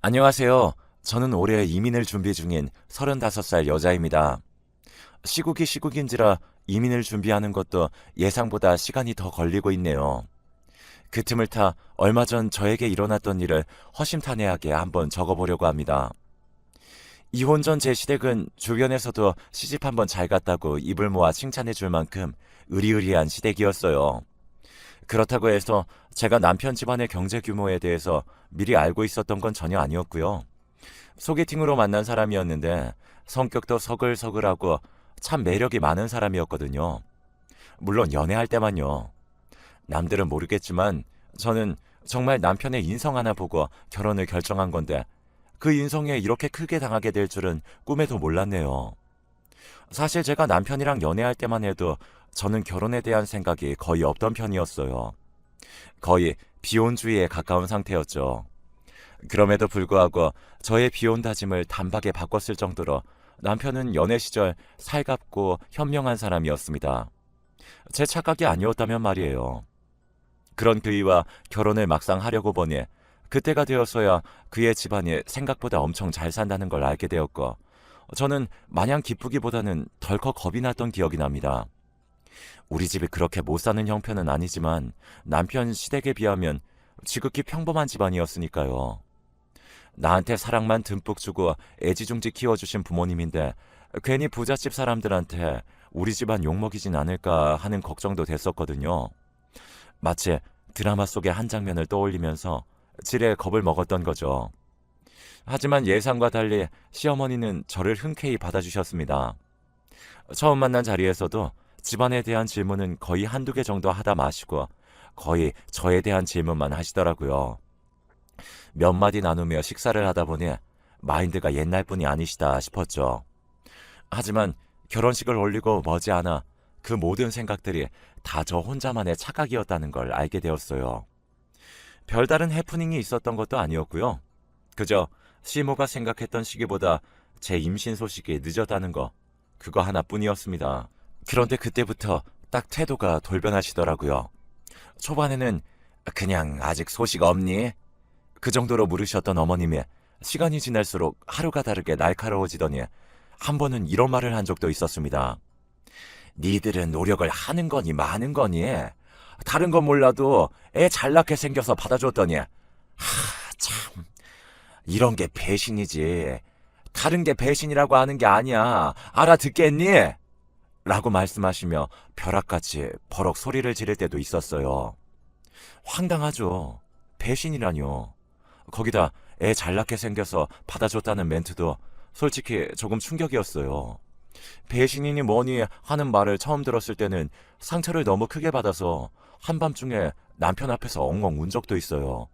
안녕하세요. 저는 올해 이민을 준비 중인 35살 여자입니다. 시국이 시국인지라 이민을 준비하는 것도 예상보다 시간이 더 걸리고 있네요. 그 틈을 타 얼마 전 저에게 일어났던 일을 허심탄회하게 한번 적어보려고 합니다. 이혼 전 제 시댁은 주변에서도 시집 한번 잘 갔다고 입을 모아 칭찬해 줄 만큼 의리의리한 시댁이었어요. 그렇다고 해서 제가 남편 집안의 경제 규모에 대해서 미리 알고 있었던 건 전혀 아니었고요. 소개팅으로 만난 사람이었는데 성격도 서글서글하고 참 매력이 많은 사람이었거든요. 물론 연애할 때만요. 남들은 모르겠지만 저는 정말 남편의 인성 하나 보고 결혼을 결정한 건데 그 인성에 이렇게 크게 당하게 될 줄은 꿈에도 몰랐네요. 사실 제가 남편이랑 연애할 때만 해도 저는 결혼에 대한 생각이 거의 없던 편이었어요. 거의 비혼주의에 가까운 상태였죠. 그럼에도 불구하고 저의 비혼 다짐을 단박에 바꿨을 정도로 남편은 연애 시절 살갑고 현명한 사람이었습니다. 제 착각이 아니었다면 말이에요. 그런 그이와 결혼을 막상 하려고 보니 그때가 되었어야 그의 집안이 생각보다 엄청 잘 산다는 걸 알게 되었고 저는 마냥 기쁘기보다는 덜컥 겁이 났던 기억이 납니다. 우리 집이 그렇게 못 사는 형편은 아니지만 남편 시댁에 비하면 지극히 평범한 집안이었으니까요. 나한테 사랑만 듬뿍 주고 애지중지 키워주신 부모님인데 괜히 부잣집 사람들한테 우리 집안 욕먹이진 않을까 하는 걱정도 됐었거든요. 마치 드라마 속의 한 장면을 떠올리면서 지레 겁을 먹었던 거죠. 하지만 예상과 달리 시어머니는 저를 흔쾌히 받아주셨습니다. 처음 만난 자리에서도 집안에 대한 질문은 거의 한두 개 정도 하다 마시고 거의 저에 대한 질문만 하시더라고요. 몇 마디 나누며 식사를 하다 보니 마인드가 옛날 분이 아니시다 싶었죠. 하지만 결혼식을 올리고 머지않아 그 모든 생각들이 다 저 혼자만의 착각이었다는 걸 알게 되었어요. 별다른 해프닝이 있었던 것도 아니었고요. 그저 시모가 생각했던 시기보다 제 임신 소식이 늦었다는 거, 그거 하나뿐이었습니다. 그런데 그때부터 딱 태도가 돌변하시더라고요. 초반에는 그냥 아직 소식 없니? 그 정도로 물으셨던 어머님이 시간이 지날수록 하루가 다르게 날카로워지더니 한 번은 이런 말을 한 적도 있었습니다. 니들은 노력을 하는 거니 마는 거니 다른 건 몰라도 애 잘나게 생겨서 받아줬더니 하참 이런 게 배신이지 다른 게 배신이라고 하는 게 아니야 알아듣겠니? 라고 말씀하시며 벼락같이 버럭 소리를 지를 때도 있었어요. 황당하죠. 배신이라뇨. 거기다 애 잘나게 생겨서 받아줬다는 멘트도 솔직히 조금 충격이었어요. 배신이니 뭐니 하는 말을 처음 들었을 때는 상처를 너무 크게 받아서 한밤중에 남편 앞에서 엉엉 운 적도 있어요.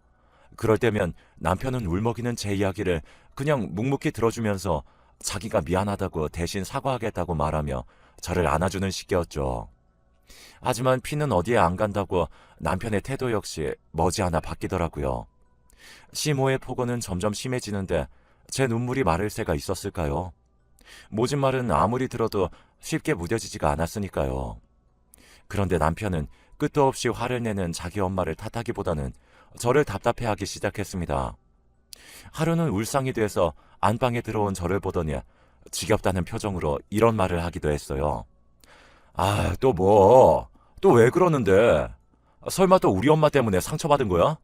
그럴 때면 남편은 울먹이는 제 이야기를 그냥 묵묵히 들어주면서 자기가 미안하다고 대신 사과하겠다고 말하며 저를 안아주는 시기였죠. 하지만 피는 어디에 안 간다고 남편의 태도 역시 머지않아 바뀌더라고요. 시모의 폭언은 점점 심해지는데 제 눈물이 마를 새가 있었을까요? 모진 말은 아무리 들어도 쉽게 무뎌지지가 않았으니까요. 그런데 남편은 끝도 없이 화를 내는 자기 엄마를 탓하기보다는 저를 답답해하기 시작했습니다. 하루는 울상이 돼서 안방에 들어온 저를 보더니 지겹다는 표정으로 이런 말을 하기도 했어요. 아, 또 뭐? 또 왜 그러는데? 설마 또 우리 엄마 때문에 상처받은 거야?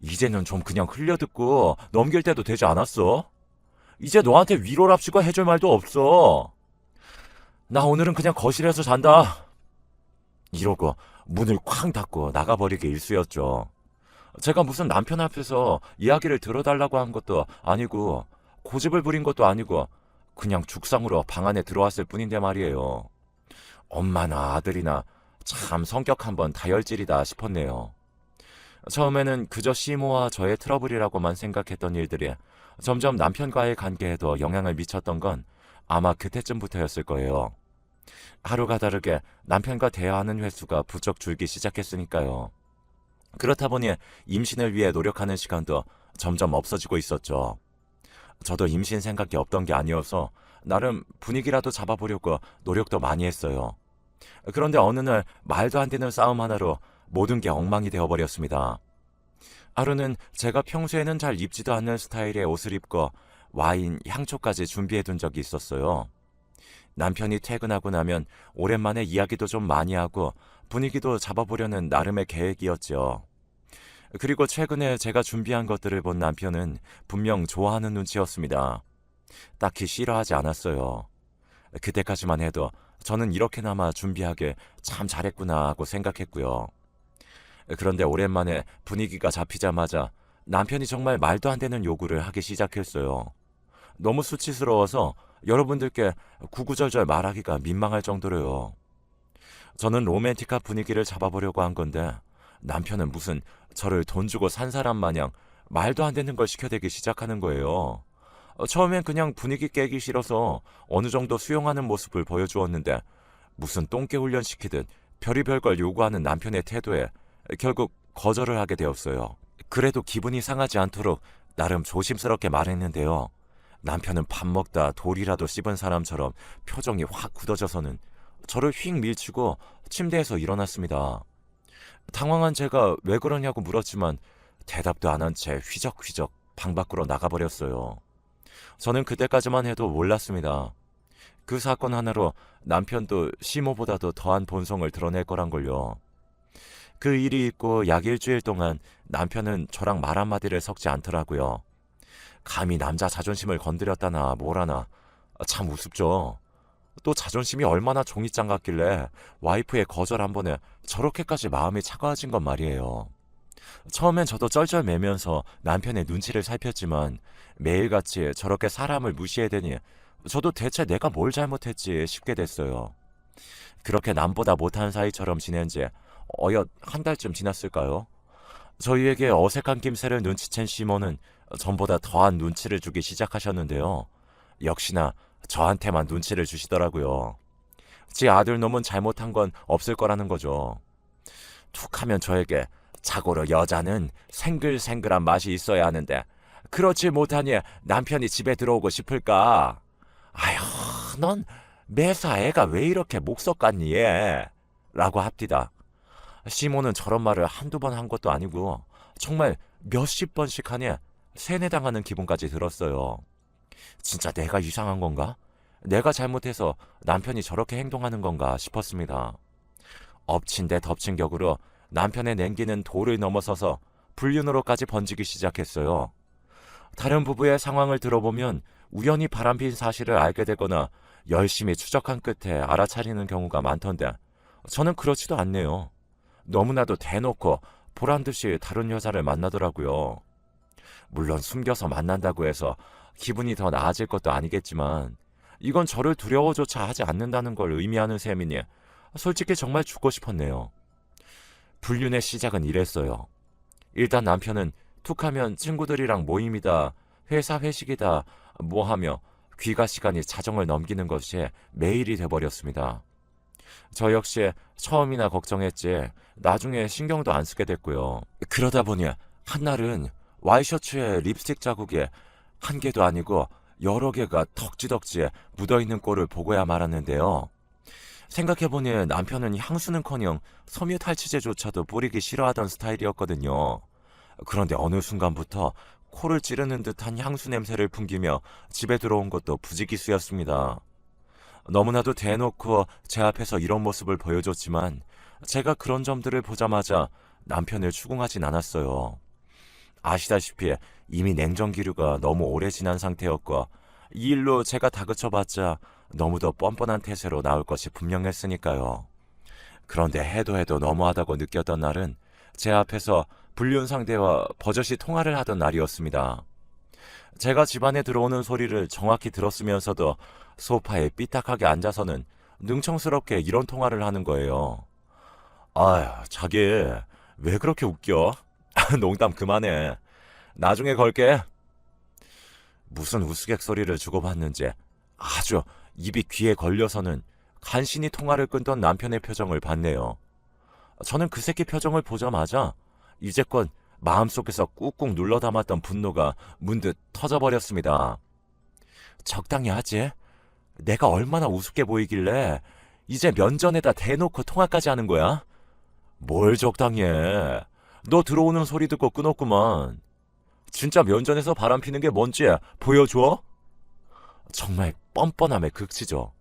이제는 좀 그냥 흘려듣고 넘길 때도 되지 않았어? 이제 너한테 위로랍시고 해줄 말도 없어. 나 오늘은 그냥 거실에서 잔다. 이러고 문을 쾅 닫고 나가버리기 일쑤였죠. 제가 무슨 남편 앞에서 이야기를 들어달라고 한 것도 아니고 고집을 부린 것도 아니고 그냥 죽상으로 방 안에 들어왔을 뿐인데 말이에요. 엄마나 아들이나 참 성격 한번 다혈질이다 싶었네요. 처음에는 그저 시모와 저의 트러블이라고만 생각했던 일들이 점점 남편과의 관계에도 영향을 미쳤던 건 아마 그때쯤부터였을 거예요. 하루가 다르게 남편과 대화하는 횟수가 부쩍 줄기 시작했으니까요. 그렇다 보니 임신을 위해 노력하는 시간도 점점 없어지고 있었죠. 저도 임신 생각이 없던 게 아니어서 나름 분위기라도 잡아보려고 노력도 많이 했어요. 그런데 어느 날 말도 안 되는 싸움 하나로 모든 게 엉망이 되어버렸습니다. 하루는 제가 평소에는 잘 입지도 않는 스타일의 옷을 입고 와인, 향초까지 준비해 둔 적이 있었어요. 남편이 퇴근하고 나면 오랜만에 이야기도 좀 많이 하고 분위기도 잡아보려는 나름의 계획이었죠. 그리고 최근에 제가 준비한 것들을 본 남편은 분명 좋아하는 눈치였습니다. 딱히 싫어하지 않았어요. 그때까지만 해도 저는 이렇게나마 준비하게 참 잘했구나 하고 생각했고요. 그런데 오랜만에 분위기가 잡히자마자 남편이 정말 말도 안 되는 요구를 하기 시작했어요. 너무 수치스러워서 여러분들께 구구절절 말하기가 민망할 정도로요. 저는 로맨틱한 분위기를 잡아보려고 한 건데 남편은 무슨 저를 돈 주고 산 사람 마냥 말도 안 되는 걸 시켜대기 시작하는 거예요. 어, 처음엔 그냥 분위기 깨기 싫어서 어느 정도 수용하는 모습을 보여주었는데 무슨 똥개 훈련 시키듯 별의별 걸 요구하는 남편의 태도에 결국 거절을 하게 되었어요. 그래도 기분이 상하지 않도록 나름 조심스럽게 말했는데요. 남편은 밥 먹다 돌이라도 씹은 사람처럼 표정이 확 굳어져서는 저를 휙 밀치고 침대에서 일어났습니다. 당황한 제가 왜 그러냐고 물었지만 대답도 안 한 채 휘적휘적 방 밖으로 나가버렸어요. 저는 그때까지만 해도 몰랐습니다. 그 사건 하나로 남편도 시모보다도 더한 본성을 드러낼 거란 걸요. 그 일이 있고 약 일주일 동안 남편은 저랑 말 한마디를 섞지 않더라고요. 감히 남자 자존심을 건드렸다나 뭐라나 참 우습죠. 또 자존심이 얼마나 종이장 같길래 와이프의 거절 한 번에 저렇게까지 마음이 차가워진 건 말이에요. 처음엔 저도 쩔쩔매면서 남편의 눈치를 살폈지만 매일같이 저렇게 사람을 무시해대니 저도 대체 내가 뭘 잘못했지 싶게 됐어요. 그렇게 남보다 못한 사이처럼 지낸 지 어엿 한 달쯤 지났을까요? 저희에게 어색한 김새를 눈치챈 시몬은 전보다 더한 눈치를 주기 시작하셨는데요. 역시나 저한테만 눈치를 주시더라고요. 제 아들 놈은 잘못한 건 없을 거라는 거죠. 툭 하면 저에게 자고로 여자는 생글생글한 맛이 있어야 하는데 그렇지 못하니 남편이 집에 들어오고 싶을까? 아휴, 넌 매사 애가 왜 이렇게 목석 같니? 얘? 라고 합디다. 시모는 저런 말을 한두 번 한 것도 아니고 정말 몇십 번씩 하니 세뇌당하는 기분까지 들었어요. 진짜 내가 이상한 건가? 내가 잘못해서 남편이 저렇게 행동하는 건가 싶었습니다. 엎친 데 덮친 격으로 남편의 냉기는 도를 넘어서서 불륜으로까지 번지기 시작했어요. 다른 부부의 상황을 들어보면 우연히 바람핀 사실을 알게 되거나 열심히 추적한 끝에 알아차리는 경우가 많던데 저는 그렇지도 않네요. 너무나도 대놓고 보란 듯이 다른 여자를 만나더라고요. 물론 숨겨서 만난다고 해서 기분이 더 나아질 것도 아니겠지만 이건 저를 두려워조차 하지 않는다는 걸 의미하는 셈이니 솔직히 정말 죽고 싶었네요. 불륜의 시작은 이랬어요. 일단 남편은 툭하면 친구들이랑 모임이다, 회사 회식이다, 뭐 하며 귀가 시간이 자정을 넘기는 것이 매일이 돼버렸습니다. 저 역시 처음이나 걱정했지 나중에 신경도 안 쓰게 됐고요. 그러다 보니 한날은 와이셔츠에 립스틱 자국이 한 개도 아니고 여러 개가 덕지덕지 묻어있는 꼴을 보고야 말았는데요. 생각해보니 남편은 향수는커녕 섬유 탈취제조차도 뿌리기 싫어하던 스타일이었거든요. 그런데 어느 순간부터 코를 찌르는 듯한 향수 냄새를 풍기며 집에 들어온 것도 부지기수였습니다. 너무나도 대놓고 제 앞에서 이런 모습을 보여줬지만 제가 그런 점들을 보자마자 남편을 추궁하진 않았어요. 아시다시피 이미 냉전 기류가 너무 오래 지난 상태였고 이 일로 제가 다그쳐봤자 너무도 뻔뻔한 태세로 나올 것이 분명했으니까요. 그런데 해도 해도 너무하다고 느꼈던 날은 제 앞에서 불륜 상대와 버젓이 통화를 하던 날이었습니다. 제가 집안에 들어오는 소리를 정확히 들었으면서도 소파에 삐딱하게 앉아서는 능청스럽게 이런 통화를 하는 거예요. 아휴, 자기, 왜 그렇게 웃겨? 농담 그만해. 나중에 걸게. 무슨 우스갯소리를 주고받는지 아주 입이 귀에 걸려서는 간신히 통화를 끊던 남편의 표정을 봤네요. 저는 그 새끼 표정을 보자마자 이제껏 마음속에서 꾹꾹 눌러 담았던 분노가 문득 터져버렸습니다. 적당히 하지. 내가 얼마나 우습게 보이길래 이제 면전에다 대놓고 통화까지 하는 거야? 뭘 적당히 해. 너 들어오는 소리 듣고 끊었구만. 진짜 면전에서 바람 피는 게 뭔지 보여줘? 정말 뻔뻔함의 극치죠.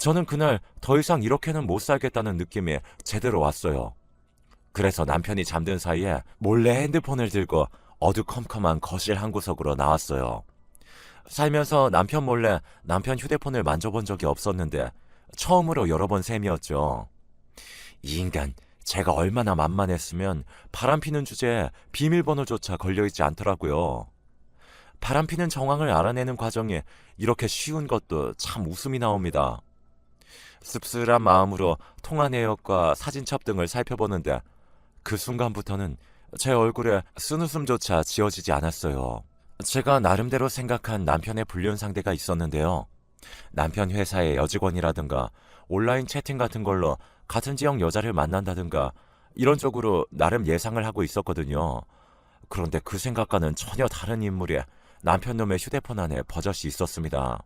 저는 그날 더 이상 이렇게는 못 살겠다는 느낌이 제대로 왔어요. 그래서 남편이 잠든 사이에 몰래 핸드폰을 들고 어두컴컴한 거실 한 구석으로 나왔어요. 살면서 남편 몰래 남편 휴대폰을 만져본 적이 없었는데 처음으로 열어본 셈이었죠. 이 인간 제가 얼마나 만만했으면 바람 피는 주제에 비밀번호조차 걸려있지 않더라고요. 바람 피는 정황을 알아내는 과정이 이렇게 쉬운 것도 참 웃음이 나옵니다. 씁쓸한 마음으로 통화 내역과 사진첩 등을 살펴보는데 그 순간부터는 제 얼굴에 쓴웃음조차 지어지지 않았어요. 제가 나름대로 생각한 남편의 불륜 상대가 있었는데요. 남편 회사의 여직원이라든가 온라인 채팅 같은 걸로 같은 지역 여자를 만난다든가 이런 쪽으로 나름 예상을 하고 있었거든요. 그런데 그 생각과는 전혀 다른 인물이 남편 놈의 휴대폰 안에 버젓이 있었습니다.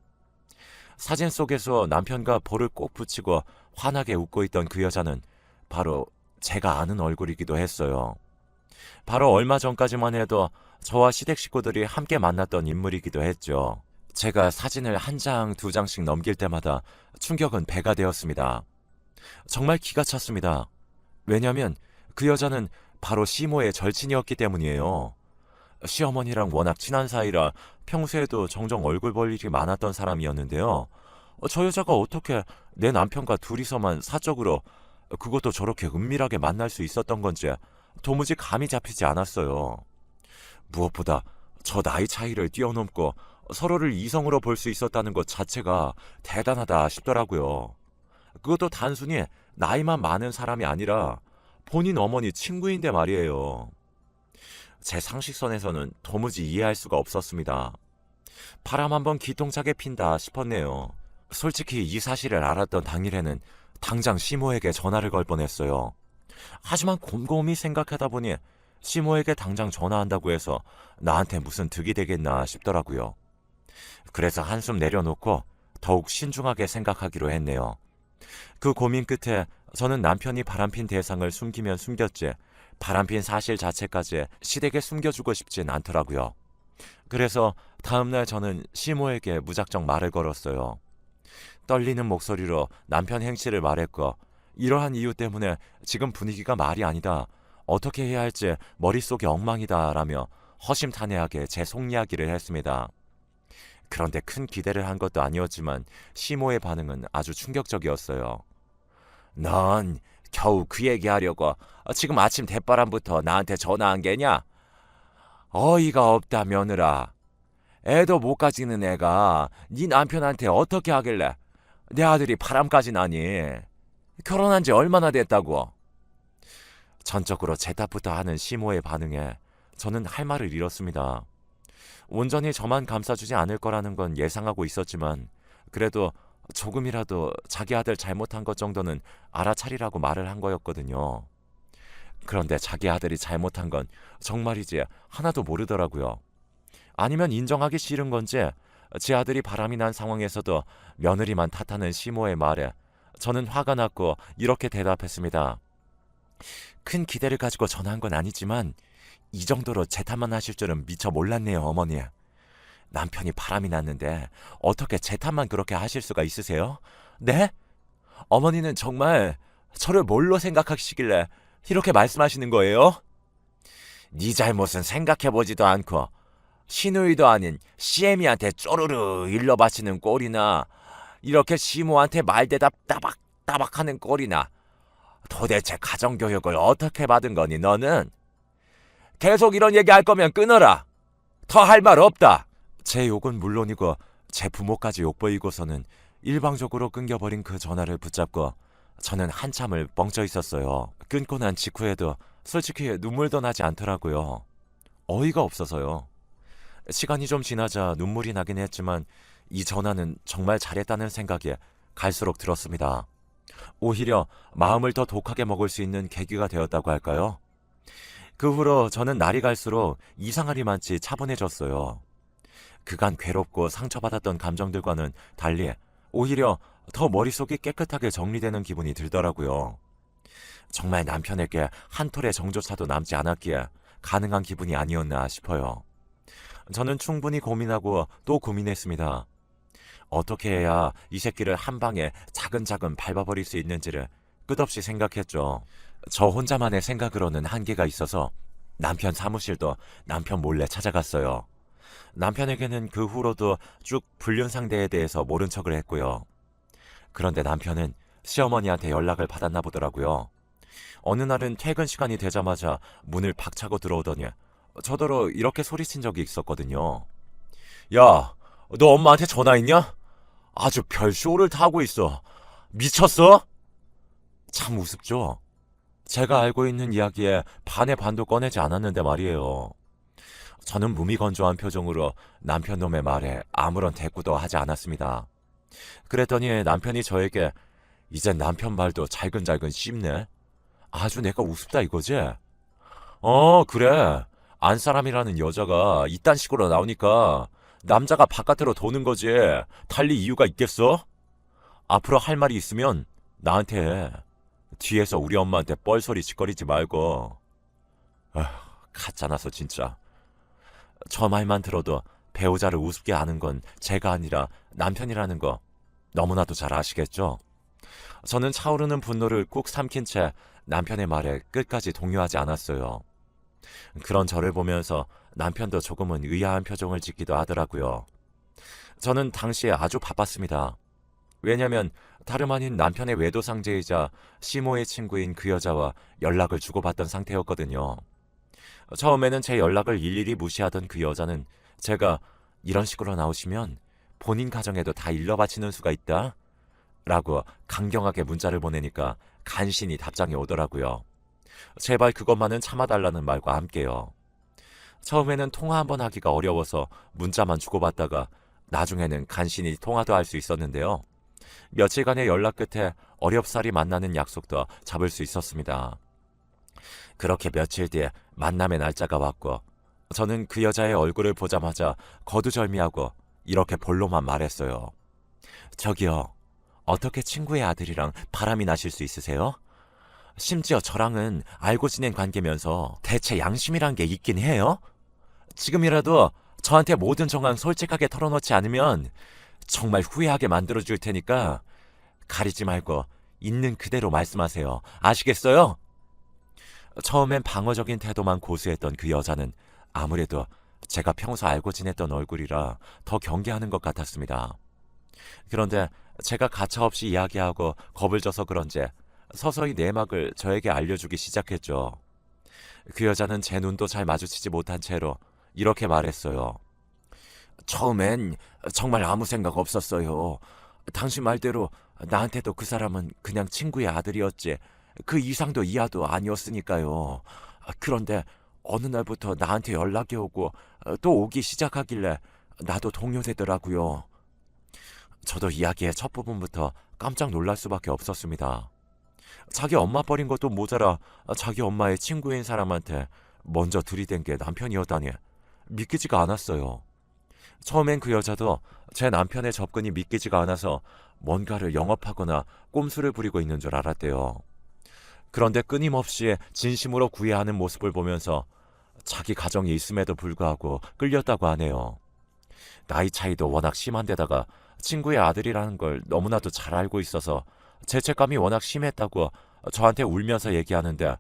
사진 속에서 남편과 볼을 꼭 붙이고 환하게 웃고 있던 그 여자는 바로 제가 아는 얼굴이기도 했어요. 바로 얼마 전까지만 해도 저와 시댁 식구들이 함께 만났던 인물이기도 했죠. 제가 사진을 한 장, 두 장씩 넘길 때마다 충격은 배가 되었습니다. 정말 기가 찼습니다. 왜냐면 그 여자는 바로 시모의 절친이었기 때문이에요. 시어머니랑 워낙 친한 사이라 평소에도 종종 얼굴 볼 일이 많았던 사람이었는데요. 어, 저 여자가 어떻게 내 남편과 둘이서만 사적으로 그것도 저렇게 은밀하게 만날 수 있었던 건지 도무지 감이 잡히지 않았어요. 무엇보다 저 나이 차이를 뛰어넘고 서로를 이성으로 볼 수 있었다는 것 자체가 대단하다 싶더라고요. 그것도 단순히 나이만 많은 사람이 아니라 본인 어머니 친구인데 말이에요. 제 상식선에서는 도무지 이해할 수가 없었습니다. 바람 한번 기통차게 핀다 싶었네요. 솔직히 이 사실을 알았던 당일에는 당장 시모에게 전화를 걸 뻔했어요. 하지만 곰곰이 생각하다 보니 시모에게 당장 전화한다고 해서 나한테 무슨 득이 되겠나 싶더라고요. 그래서 한숨 내려놓고 더욱 신중하게 생각하기로 했네요. 그 고민 끝에 저는 남편이 바람핀 대상을 숨기면 숨겼지 바람핀 사실 자체까지 시댁에 숨겨주고 싶진 않더라고요. 그래서 다음날 저는 시모에게 무작정 말을 걸었어요. 떨리는 목소리로 남편 행실을 말했고 이러한 이유 때문에 지금 분위기가 말이 아니다. 어떻게 해야 할지 머릿속이 엉망이다 라며 허심탄회하게 제 속 이야기를 했습니다. 그런데 큰 기대를 한 것도 아니었지만 시모의 반응은 아주 충격적이었어요. 넌 겨우 그 얘기하려고 지금 아침 대바람부터 나한테 전화한 게냐? 어이가 없다 며느라. 애도 못 가지는 애가 네 남편한테 어떻게 하길래 내 아들이 바람까지 나니? 결혼한 지 얼마나 됐다고? 전적으로 제답부터 하는 시모의 반응에 저는 할 말을 잃었습니다. 온전히 저만 감싸주지 않을 거라는 건 예상하고 있었지만 그래도 조금이라도 자기 아들 잘못한 것 정도는 알아차리라고 말을 한 거였거든요. 그런데 자기 아들이 잘못한 건 정말이지 하나도 모르더라고요. 아니면 인정하기 싫은 건지 제 아들이 바람이 난 상황에서도 며느리만 탓하는 시모의 말에 저는 화가 났고 이렇게 대답했습니다. 큰 기대를 가지고 전화한 건 아니지만 이 정도로 제 탓만 하실 줄은 미처 몰랐네요, 어머니. 남편이 바람이 났는데 어떻게 제 탓만 그렇게 하실 수가 있으세요? 네? 어머니는 정말 저를 뭘로 생각하시길래 이렇게 말씀하시는 거예요? 네 잘못은 생각해보지도 않고 시누이도 아닌 시애미한테 쪼르르 일러바치는 꼴이나 이렇게 시모한테 말대답 따박따박하는 꼴이나 도대체 가정교육을 어떻게 받은 거니 너는? 계속 이런 얘기 할 거면 끊어라. 더 할 말 없다. 제 욕은 물론이고 제 부모까지 욕보이고서는 일방적으로 끊겨버린 그 전화를 붙잡고 저는 한참을 뻥쳐 있었어요. 끊고 난 직후에도 솔직히 눈물도 나지 않더라고요. 어이가 없어서요. 시간이 좀 지나자 눈물이 나긴 했지만 이 전화는 정말 잘했다는 생각이 갈수록 들었습니다. 오히려 마음을 더 독하게 먹을 수 있는 계기가 되었다고 할까요? 그 후로 저는 날이 갈수록 이상하리만치 차분해졌어요. 그간 괴롭고 상처받았던 감정들과는 달리 오히려 더 머릿속이 깨끗하게 정리되는 기분이 들더라고요. 정말 남편에게 한 톨의 정조차도 남지 않았기에 가능한 기분이 아니었나 싶어요. 저는 충분히 고민하고 또 고민했습니다. 어떻게 해야 이 새끼를 한 방에 차근차근 밟아버릴 수 있는지를 끝없이 생각했죠. 저 혼자만의 생각으로는 한계가 있어서 남편 사무실도 남편 몰래 찾아갔어요. 남편에게는 그 후로도 쭉 불륜 상대에 대해서 모른 척을 했고요. 그런데 남편은 시어머니한테 연락을 받았나 보더라고요. 어느 날은 퇴근 시간이 되자마자 문을 박차고 들어오더니 저더러 이렇게 소리친 적이 있었거든요. 야, 너 엄마한테 전화했냐? 아주 별쇼를 다 하고 있어. 미쳤어? 참 우습죠? 제가 알고 있는 이야기에 반의 반도 꺼내지 않았는데 말이에요. 저는 무미건조한 표정으로 남편 놈의 말에 아무런 대꾸도 하지 않았습니다. 그랬더니 남편이 저에게 이젠 남편 말도 잘근잘근 씹네. 아주 내가 우습다 이거지? 어, 그래. 안 사람이라는 여자가 이딴 식으로 나오니까 남자가 바깥으로 도는 거지. 달리 이유가 있겠어? 앞으로 할 말이 있으면 나한테 해. 뒤에서 우리 엄마한테 뻘소리 짓거리지 말고. 아휴, 가짜나서 진짜. 저 말만 들어도 배우자를 우습게 아는 건 제가 아니라 남편이라는 거 너무나도 잘 아시겠죠? 저는 차오르는 분노를 꾹 삼킨 채 남편의 말에 끝까지 동요하지 않았어요. 그런 저를 보면서 남편도 조금은 의아한 표정을 짓기도 하더라고요. 저는 당시에 아주 바빴습니다. 왜냐면 다름 아닌 남편의 외도 상제이자 시모의 친구인 그 여자와 연락을 주고받던 상태였거든요. 처음에는 제 연락을 일일이 무시하던 그 여자는 제가 이런 식으로 나오시면 본인 가정에도 다 일러 바치는 수가 있다? 라고 강경하게 문자를 보내니까 간신히 답장이 오더라고요. 제발 그것만은 참아달라는 말과 함께요. 처음에는 통화 한번 하기가 어려워서 문자만 주고받다가 나중에는 간신히 통화도 할 수 있었는데요. 며칠간의 연락 끝에 어렵사리 만나는 약속도 잡을 수 있었습니다. 그렇게 며칠 뒤에 만남의 날짜가 왔고 저는 그 여자의 얼굴을 보자마자 거두절미하고 이렇게 볼로만 말했어요. 저기요, 어떻게 친구의 아들이랑 바람이 나실 수 있으세요? 심지어 저랑은 알고 지낸 관계면서 대체 양심이란 게 있긴 해요? 지금이라도 저한테 모든 정황 솔직하게 털어놓지 않으면 정말 후회하게 만들어 줄 테니까 가리지 말고 있는 그대로 말씀하세요. 아시겠어요? 처음엔 방어적인 태도만 고수했던 그 여자는 아무래도 제가 평소 알고 지냈던 얼굴이라 더 경계하는 것 같았습니다. 그런데 제가 가차없이 이야기하고 겁을 줘서 그런지 서서히 내막을 저에게 알려주기 시작했죠. 그 여자는 제 눈도 잘 마주치지 못한 채로 이렇게 말했어요. 처음엔 정말 아무 생각 없었어요. 당신 말대로 나한테도 그 사람은 그냥 친구의 아들이었지. 그 이상도 이하도 아니었으니까요. 그런데 어느 날부터 나한테 연락이 오고 또 오기 시작하길래 나도 동요되더라고요. 저도 이야기의 첫 부분부터 깜짝 놀랄 수밖에 없었습니다. 자기 엄마 버린 것도 모자라 자기 엄마의 친구인 사람한테 먼저 들이댄 게 남편이었다니 믿기지가 않았어요. 처음엔 그 여자도 제 남편의 접근이 믿기지가 않아서 뭔가를 영업하거나 꼼수를 부리고 있는 줄 알았대요. 그런데 끊임없이 진심으로 구애하는 모습을 보면서 자기 가정이 있음에도 불구하고 끌렸다고 하네요. 나이 차이도 워낙 심한데다가 친구의 아들이라는 걸 너무나도 잘 알고 있어서 죄책감이 워낙 심했다고 저한테 울면서 얘기하는데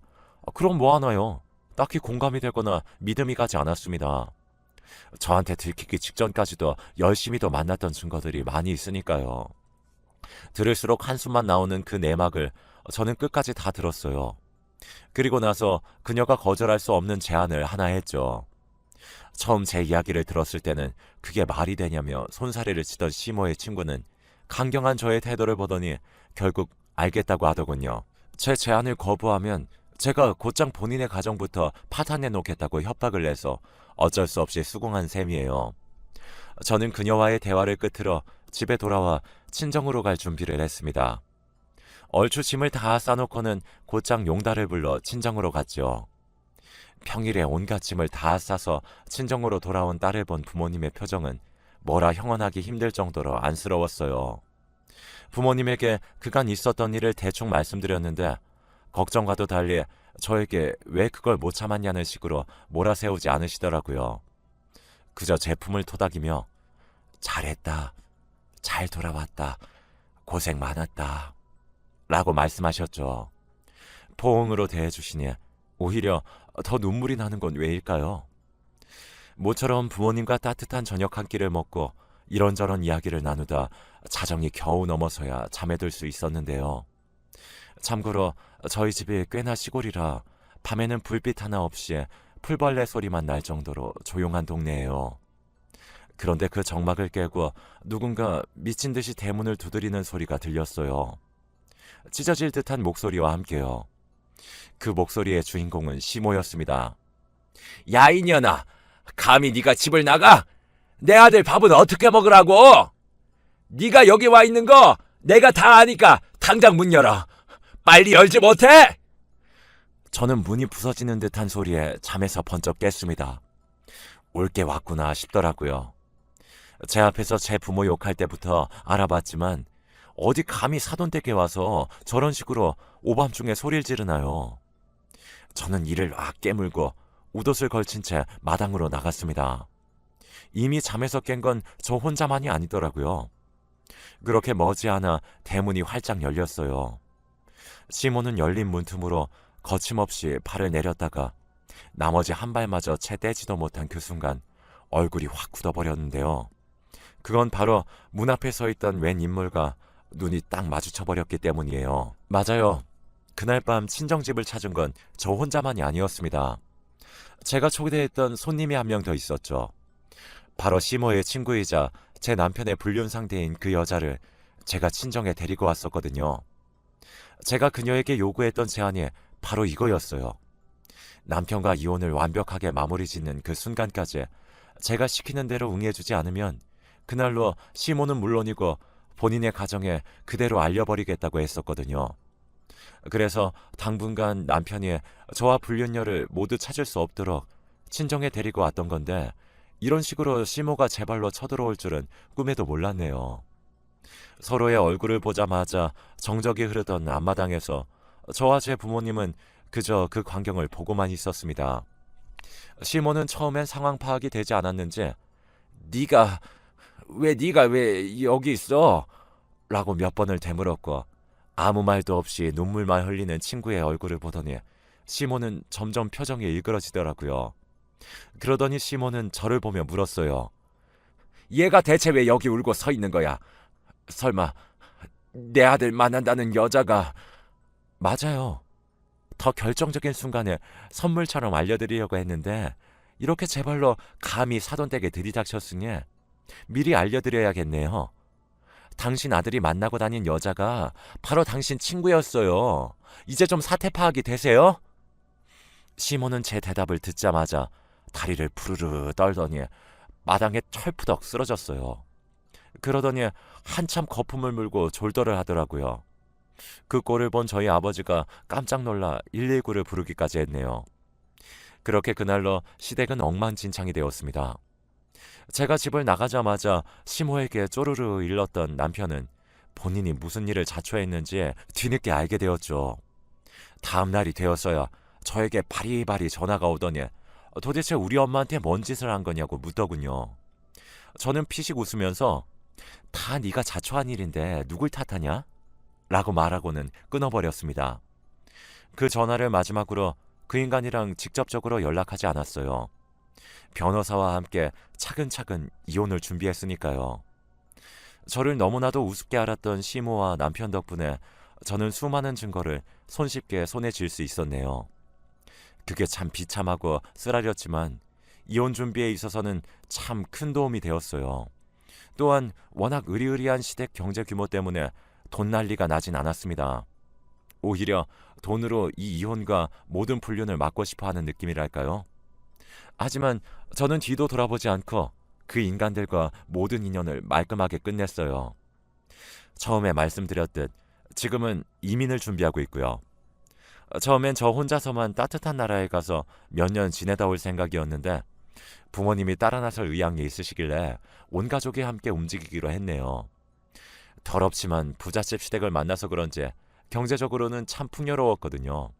그럼 뭐 하나요? 딱히 공감이 되거나 믿음이 가지 않았습니다. 저한테 들키기 직전까지도 열심히 더 만났던 증거들이 많이 있으니까요. 들을수록 한숨만 나오는 그 내막을 저는 끝까지 다 들었어요. 그리고 나서 그녀가 거절할 수 없는 제안을 하나 했죠. 처음 제 이야기를 들었을 때는 그게 말이 되냐며 손사래를 치던 시모의 친구는 강경한 저의 태도를 보더니 결국 알겠다고 하더군요. 제 제안을 거부하면 제가 곧장 본인의 가정부터 파탄내 놓겠다고 협박을 내서 어쩔 수 없이 수긍한 셈이에요. 저는 그녀와의 대화를 끝으로 집에 돌아와 친정으로 갈 준비를 했습니다. 얼추 짐을 다 싸놓고는 곧장 용달을 불러 친정으로 갔죠. 평일에 온갖 짐을 다 싸서 친정으로 돌아온 딸을 본 부모님의 표정은 뭐라 형언하기 힘들 정도로 안쓰러웠어요. 부모님에게 그간 있었던 일을 대충 말씀드렸는데 걱정과도 달리 저에게 왜 그걸 못 참았냐는 식으로 몰아세우지 않으시더라고요. 그저 제품을 토닥이며 잘했다, 잘 돌아왔다, 고생 많았다 라고 말씀하셨죠. 포옹으로 대해주시니 오히려 더 눈물이 나는 건 왜일까요? 모처럼 부모님과 따뜻한 저녁 한 끼를 먹고 이런저런 이야기를 나누다 자정이 겨우 넘어서야 잠에 들 수 있었는데요. 참고로 저희 집이 꽤나 시골이라 밤에는 불빛 하나 없이 풀벌레 소리만 날 정도로 조용한 동네예요. 그런데 그 정막을 깨고 누군가 미친 듯이 대문을 두드리는 소리가 들렸어요. 찢어질 듯한 목소리와 함께요. 그 목소리의 주인공은 시모였습니다. 야 이년아, 감히 네가 집을 나가? 내 아들 밥은 어떻게 먹으라고? 네가 여기 와 있는 거 내가 다 아니까 당장 문 열어. 빨리 열지 못해? 저는 문이 부서지는 듯한 소리에 잠에서 번쩍 깼습니다. 올 게 왔구나 싶더라고요. 제 앞에서 제 부모 욕할 때부터 알아봤지만 어디 감히 사돈댁에 와서 저런 식으로 오밤중에 소리를 지르나요. 저는 이를 악 깨물고 웃옷을 걸친 채 마당으로 나갔습니다. 이미 잠에서 깬 건 저 혼자만이 아니더라고요. 그렇게 머지않아 대문이 활짝 열렸어요. 시몬은 열린 문틈으로 거침없이 발을 내렸다가 나머지 한 발마저 채 떼지도 못한 그 순간 얼굴이 확 굳어버렸는데요. 그건 바로 문 앞에 서 있던 웬 인물과 눈이 딱 마주쳐 버렸기 때문이에요. 맞아요. 그날 밤 친정집을 찾은 건 저 혼자만이 아니었습니다. 제가 초대했던 손님이 한 명 더 있었죠. 바로 시모의 친구이자 제 남편의 불륜 상대인 그 여자를 제가 친정에 데리고 왔었거든요. 제가 그녀에게 요구했던 제안이 바로 이거였어요. 남편과 이혼을 완벽하게 마무리 짓는 그 순간까지 제가 시키는 대로 응해주지 않으면 그날로 시모는 물론이고 본인의 가정에 그대로 알려버리겠다고 했었거든요. 그래서 당분간 남편이 저와 불륜녀를 모두 찾을 수 없도록 친정에 데리고 왔던 건데 이런 식으로 시모가 제 발로 쳐들어올 줄은 꿈에도 몰랐네요. 서로의 얼굴을 보자마자 정적이 흐르던 앞마당에서 저와 제 부모님은 그저 그 광경을 보고만 있었습니다. 시모는 처음엔 상황 파악이 되지 않았는지 네가 왜 네가 왜 여기 있어? 라고 몇 번을 되물었고 아무 말도 없이 눈물만 흘리는 친구의 얼굴을 보더니 시모는 점점 표정이 일그러지더라고요. 그러더니 시모는 저를 보며 물었어요. 얘가 대체 왜 여기 울고 서 있는 거야? 설마 내 아들 만난다는 여자가 맞아요. 더 결정적인 순간에 선물처럼 알려드리려고 했는데 이렇게 제 발로 감히 사돈댁에 들이닥쳤으니 미리 알려드려야겠네요. 당신 아들이 만나고 다닌 여자가 바로 당신 친구였어요. 이제 좀 사태 파악이 되세요? 시몬은 제 대답을 듣자마자 다리를 부르르 떨더니 마당에 철푸덕 쓰러졌어요. 그러더니 한참 거품을 물고 졸도를 하더라고요. 그 꼴을 본 저희 아버지가 깜짝 놀라 119를 부르기까지 했네요. 그렇게 그날로 시댁은 엉망진창이 되었습니다. 제가 집을 나가자마자 시모에게 쪼르르 일렀던 남편은 본인이 무슨 일을 자초했는지 뒤늦게 알게 되었죠. 다음 날이 되었어야 저에게 바리바리 전화가 오더니 도대체 우리 엄마한테 뭔 짓을 한 거냐고 묻더군요. 저는 피식 웃으면서 다 네가 자초한 일인데 누굴 탓하냐? 라고 말하고는 끊어버렸습니다. 그 전화를 마지막으로 그 인간이랑 직접적으로 연락하지 않았어요. 변호사와 함께 차근차근 이혼을 준비했으니까요. 저를 너무나도 우습게 알았던 시모와 남편 덕분에 저는 수많은 증거를 손쉽게 손에 쥘 수 있었네요. 그게 참 비참하고 쓰라렸지만 이혼 준비에 있어서는 참 큰 도움이 되었어요. 또한 워낙 의리의리한 시댁 경제 규모 때문에 돈 난리가 나진 않았습니다. 오히려 돈으로 이 이혼과 모든 불륜을 막고 싶어 하는 느낌이랄까요? 하지만 저는 뒤도 돌아보지 않고 그 인간들과 모든 인연을 말끔하게 끝냈어요. 처음에 말씀드렸듯 지금은 이민을 준비하고 있고요. 처음엔 저 혼자서만 따뜻한 나라에 가서 몇 년 지내다 올 생각이었는데 부모님이 따라 나설 의향이 있으시길래 온 가족이 함께 움직이기로 했네요. 더럽지만 부잣집 시댁을 만나서 그런지 경제적으로는 참 풍요로웠거든요.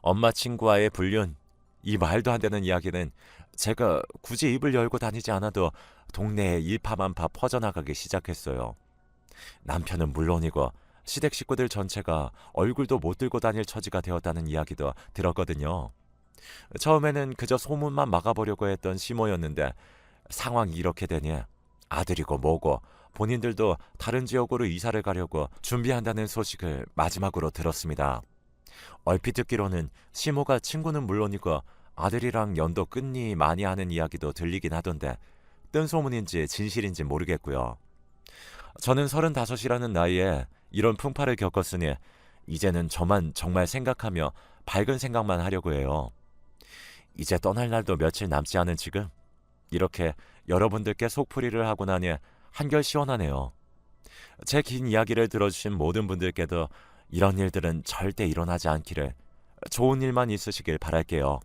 엄마 친구와의 불륜, 이 말도 안 되는 이야기는 제가 굳이 입을 열고 다니지 않아도 동네에 일파만파 퍼져나가기 시작했어요. 남편은 물론이고 시댁 식구들 전체가 얼굴도 못 들고 다닐 처지가 되었다는 이야기도 들었거든요. 처음에는 그저 소문만 막아보려고 했던 시모였는데 상황이 이렇게 되니 아들이고 뭐고 본인들도 다른 지역으로 이사를 가려고 준비한다는 소식을 마지막으로 들었습니다. 얼핏 듣기로는 시모가 친구는 물론이고 아들이랑 연도 끝니 많이 하는 이야기도 들리긴 하던데 뜬 소문인지 진실인지 모르겠고요. 저는 서른다섯이라는 나이에 이런 풍파를 겪었으니 이제는 저만 정말 생각하며 밝은 생각만 하려고 해요. 이제 떠날 날도 며칠 남지 않은 지금 이렇게 여러분들께 속풀이를 하고 나니 한결 시원하네요. 제 긴 이야기를 들어주신 모든 분들께도 이런 일들은 절대 일어나지 않기를 좋은 일만 있으시길 바랄게요.